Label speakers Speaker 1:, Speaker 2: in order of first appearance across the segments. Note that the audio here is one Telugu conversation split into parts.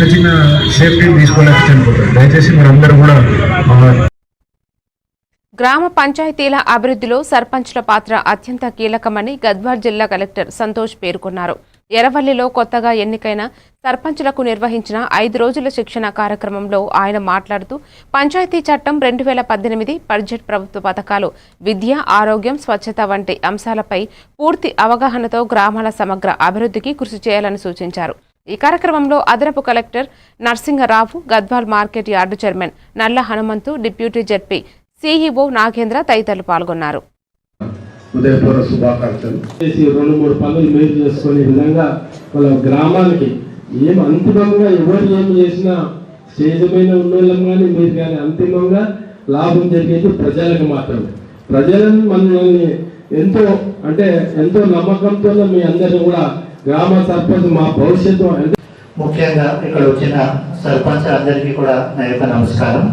Speaker 1: చిన్న చిన్న సేఫ్టీని తీసుకోలేక చనిపోతారు దయచేసి మీరందరూ కూడా
Speaker 2: గ్రామ పంచాయతీల అభివృద్ధిలో సర్పంచ్ల పాత్ర అత్యంత కీలకమని గద్వార్ జిల్లా కలెక్టర్ సంతోష్ పేర్కొన్నారు. ఎరవల్లిలో కొత్తగా ఎన్నికైన సర్పంచ్లకు నిర్వహించిన ఐదు రోజుల శిక్షణ కార్యక్రమంలో ఆయన మాట్లాడుతూ పంచాయతీ చట్టం రెండు వేల పద్దెనిమిది బడ్జెట్ ప్రభుత్వ పథకాలు విద్య ఆరోగ్యం స్వచ్ఛత వంటి అంశాలపై పూర్తి అవగాహనతో గ్రామాల సమగ్ర అభివృద్ధికి కృషి చేయాలని సూచించారు. ఈ కార్యక్రమంలో అదనపు collector Narsingrao Gadwal market yard chairman Nalla Hanumanthu deputy ZP CEO Nagendra తదితరులు పాల్గొన్నారు.
Speaker 3: ఉదయపూర్వ శుభాకాంక్షలు.
Speaker 4: చేసి రెండు మూడు పనులు చేసుకునే విధంగా వాళ్ళ గ్రామానికి ఏం అంతిమంగా ఎవరు ఏం చేసినా స్టేజ్ ఉన్నోళ్ళం కానీ మీరు కానీ అంతిమంగా లాభం జరిగేది ప్రజలకు మాత్రమే. ప్రజలను మనల్ని ఎంతో అంటే ఎంతో నమ్మకంతో మీ అందరినీ కూడా గ్రామ సర్పంచ్ మా భవిష్యత్తు
Speaker 5: ముఖ్యంగా ఇక్కడ వచ్చిన సర్పంచ్ అందరికీ కూడా నా యొక్క నమస్కారం.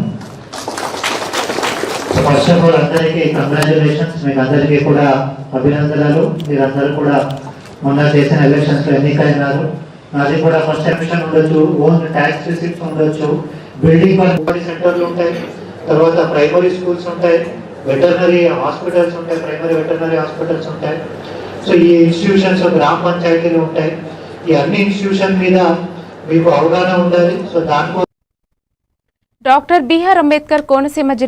Speaker 5: ఫస్ట్ ఆఫ్ ఆల్ అందరికీ కంగ్రాచులేషన్స్ మీకు అందరికీ కూడా అభినందనలు. మీరందరూ కూడా మొన్న చేసిన ఎలక్షన్స్లో ఎన్నికైనారు. అది కూడా ఫస్ట్ ఎలక్షన్ ఉండొచ్చు ఓన్ ట్యాక్స్ రిసిప్ట్స్ ఉండొచ్చు. బిల్డింగ్ బడి సెంటర్లు ఉంటాయి. తర్వాత ప్రైమరీ స్కూల్స్ ఉంటాయి. వెటర్నరీ హాస్పిటల్స్ ఉంటాయి. ప్రైమరీ వెటర్నరీ హాస్పిటల్స్ ఉంటాయి. సో ఈ ఇన్స్టిట్యూషన్స్ గ్రామ పంచాయతీలు ఉంటాయి. ఈ అన్ని ఇన్స్టిట్యూషన్ మీద మీకు అవగాహన ఉండాలి. సో దానికోసం
Speaker 2: డాక్టర్ బిఆర్ అంబేద్కర్ కోనసీమ జిల్లా